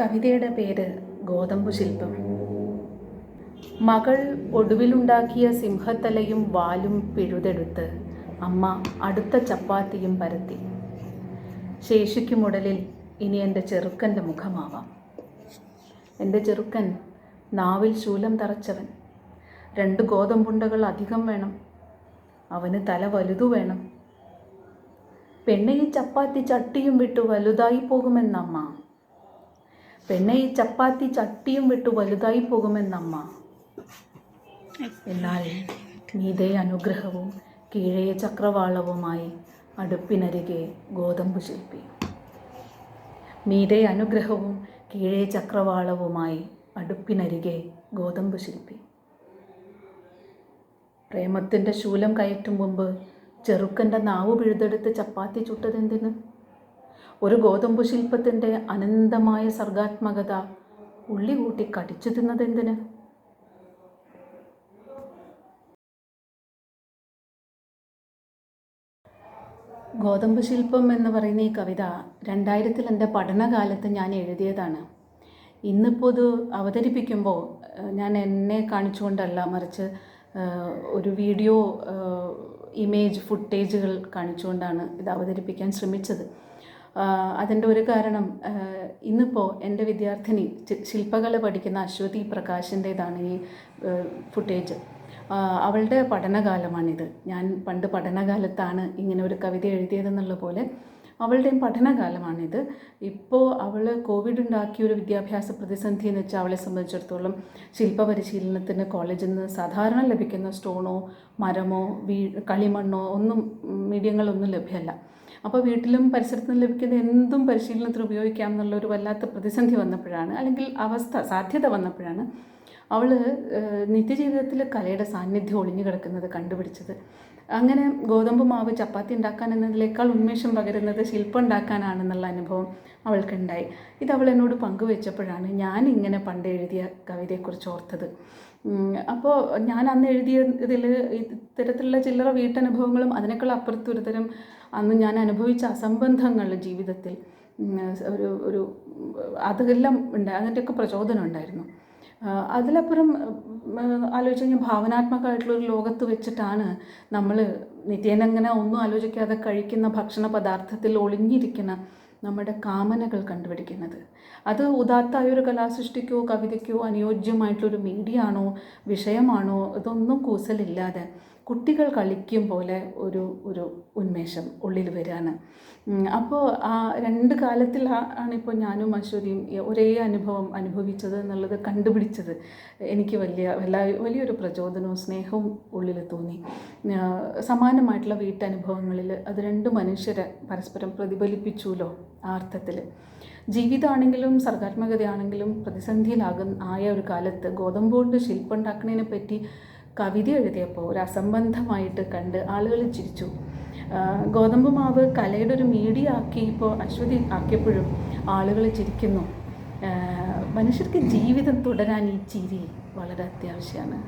കവിതയുടെ പേര് ഗോതമ്പു ശില്പം. മകൾ ഒടുവിലുണ്ടാക്കിയ സിംഹത്തലയും വാലും പിഴുതെടുത്ത് അമ്മ അടുത്ത ചപ്പാത്തിയും പരത്തി. ശേഷിക്കുമുടലിൽ ഇനി എന്റെ ചെറുക്കന്റെ മുഖമാവാം. എന്റെ ചെറുക്കൻ നാവിൽ ശൂലം തറച്ചവൻ. രണ്ട് ഗോതമ്പുണ്ടകൾ അധികം വേണം. അവന് തല വലുതു വേണം. പെണ്ണെ ഈ ചപ്പാത്തി ചട്ടിയും വിട്ടു വലുതായി പോകുമെന്നമ്മ. പെണ്ണെ ഈ ചപ്പാത്തി ചട്ടിയും വിട്ടു വലുതായി പോകുമെന്നമ്മ. എന്നാൽ മീതേ അനുഗ്രഹവും കീഴേ ചക്രവാളവുമായി അടുപ്പിനരികെ ഗോതമ്പ് ശില്പി. മീതേ അനുഗ്രഹവും കീഴേ ചക്രവാളവുമായി അടുപ്പിനരികെ ഗോതമ്പ് ശില്പി. പ്രേമത്തിന്റെ ശൂലം കയറ്റും മുമ്പ് ചെറുക്കന്റെ നാവ് പിഴുതെടുത്ത് ചപ്പാത്തി ചുട്ടതെന്തിന്? ഒരു ഗോതമ്പു ശില്പത്തിന്റെ അനന്തമായ സർഗാത്മകത ഉള്ളി കൂട്ടി കടിച്ചു തിന്നതെന്തിന് ഗോതമ്പ് ശില്പം എന്ന് പറയുന്ന ഈ കവിത രണ്ടായിരത്തിൽ എന്റെ പഠനകാലത്ത് ഞാൻ എഴുതിയതാണ്. ഇന്നിപ്പോൾ ഇത് അവതരിപ്പിക്കുമ്പോൾ ഞാൻ എന്നെ കാണിച്ചുകൊണ്ടല്ല മറിച്ച് ഒരു വീഡിയോ ഇമേജ് ഫുട്ടേജുകൾ കാണിച്ചുകൊണ്ടാണ് ഇത് അവതരിപ്പിക്കാൻ ശ്രമിച്ചത്. അതിന്റെ ഒരു കാരണം ഇന്നിപ്പോൾ എന്റെ വിദ്യാർത്ഥിനി ശില്പകല പഠിക്കുന്ന അശ്വതി പ്രകാശിന്റേതാണ് ഈ ഫുട്ടേജ് അവളുടെ പഠനകാലമാണിത്. ഞാൻ പണ്ട് പഠനകാലത്താണ് ഇങ്ങനെ ഒരു കവിത എഴുതിയതെന്നുള്ള പോലെ അവളുടെയും പഠനകാലമാണിത്. ഇപ്പോൾ അവൾ കോവിഡ് ഉണ്ടാക്കിയ ഒരു വിദ്യാഭ്യാസ പ്രതിസന്ധി എന്ന് വെച്ചാൽ അവളെ സംബന്ധിച്ചിടത്തോളം ശില്പ പരിശീലനത്തിന് കോളേജിൽ നിന്ന് സാധാരണ ലഭിക്കുന്ന സ്റ്റോണോ മരമോ വീ കളിമണ്ണോ ഒന്നും മീഡിയങ്ങളൊന്നും ലഭ്യമല്ല. അപ്പോൾ വീട്ടിലും പരിസരത്തും ലഭിക്കുന്ന എന്തും പരിശീലനത്തിന് ഉപയോഗിക്കാം എന്നുള്ള ഒരു വല്ലാത്ത പ്രതിസന്ധി വന്നപ്പോഴാണ് അല്ലെങ്കിൽ അവസ്ഥ സാധ്യത വന്നപ്പോഴാണ് അവൾ നിത്യജീവിതത്തിൽ കലയുടെ സാന്നിധ്യം ഒളിഞ്ഞു കിടക്കുന്നത് കണ്ടുപിടിച്ചത്. അങ്ങനെ ഗോതമ്പ് മാവ് ചപ്പാത്തി ഉണ്ടാക്കാൻ എന്നതിനേക്കാൾ ഉന്മേഷം പകരുന്നത് ശില്പം ഉണ്ടാക്കാനാണെന്നുള്ള അനുഭവം അവൾക്കുണ്ടായി. ഇത് അവൾ എന്നോട് പങ്കുവെച്ചപ്പോഴാണ് ഞാൻ ഇങ്ങനെ പണ്ട് എഴുതിയ കവിതയെക്കുറിച്ച് ഓർത്തത്. അപ്പോൾ ഞാൻ അന്ന് എഴുതിയ ഇതിൽ ഇത്തരത്തിലുള്ള ചില്ലറ വീട്ടനുഭവങ്ങളും അതിനേക്കാൾ അപ്പുറത്ത് ഒരുതരം അന്ന് ഞാൻ അനുഭവിച്ച അസംബന്ധങ്ങൾ ജീവിതത്തിൽ. ഒരു ഒരു അതെല്ലാം ഉണ്ടായി അതിന്റെയൊക്കെ പ്രചോദനം ഉണ്ടായിരുന്നു. അതിലപ്പുറം ആലോചിച്ച് കഴിഞ്ഞാൽ ഭാവനാത്മകമായിട്ടുള്ള ഒരു ലോകത്ത് വെച്ചിട്ടാണ് നമ്മൾ നിത്യേന അങ്ങനെ ഒന്നും ആലോചിക്കാതെ കഴിക്കുന്ന ഭക്ഷണ പദാർത്ഥത്തിൽ ഒളിഞ്ഞിരിക്കുന്ന നമ്മുടെ കാമനകൾ കണ്ടുപിടിക്കുന്നത്. അത് ഉദാത്തായ ഒരു കലാസൃഷ്ടിക്കോ കവിതയ്ക്കോ അനുയോജ്യമായിട്ടുള്ളൊരു മീഡിയ ആണോ വിഷയമാണോ ഇതൊന്നും കൂസലില്ലാതെ കുട്ടികൾ കളിക്കും പോലെ ഒരു ഒരു ഉന്മേഷം ഉള്ളിൽ വരികയാണ് അപ്പോൾ ആ രണ്ട് കാലത്തിൽ ആണിപ്പോൾ ഞാനും അശ്വതിയും ഒരേ അനുഭവം അനുഭവിച്ചത് എന്നുള്ളത് കണ്ടുപിടിച്ചത് എനിക്ക് വലിയ വലിയൊരു പ്രചോദനവും സ്നേഹവും ഉള്ളിൽ തോന്നി. സമാനമായിട്ടുള്ള വീട്ടനുഭവങ്ങളിൽ അത് രണ്ട് മനുഷ്യരെ പരസ്പരം പ്രതിഫലിപ്പിച്ചുല്ലോ ആ അർത്ഥത്തിൽ ജീവിതമാണെങ്കിലും സർഗാത്മകതയാണെങ്കിലും പ്രതിസന്ധിയിലാകുന്ന ആയ ഒരു കാലത്ത് ഗോതമ്പ് കൊണ്ട് ശില്പം ഉണ്ടാക്കുന്നതിനെ പറ്റി കവിത എഴുതിയപ്പോൾ ഒരു അസംബന്ധമായിട്ട് കണ്ട് ആളുകൾ ചിരിച്ചു. ഗോതമ്പ് മാവ് കലയുടെ ഒരു മീഡിയ ആക്കി ഇപ്പോൾ അശ്വതി ആക്കിയപ്പോഴും ആളുകൾ ചിരിക്കുന്നു. മനുഷ്യർക്ക് ജീവിതം തുടരാൻ ഈ ചിരി വളരെ അത്യാവശ്യമാണ്.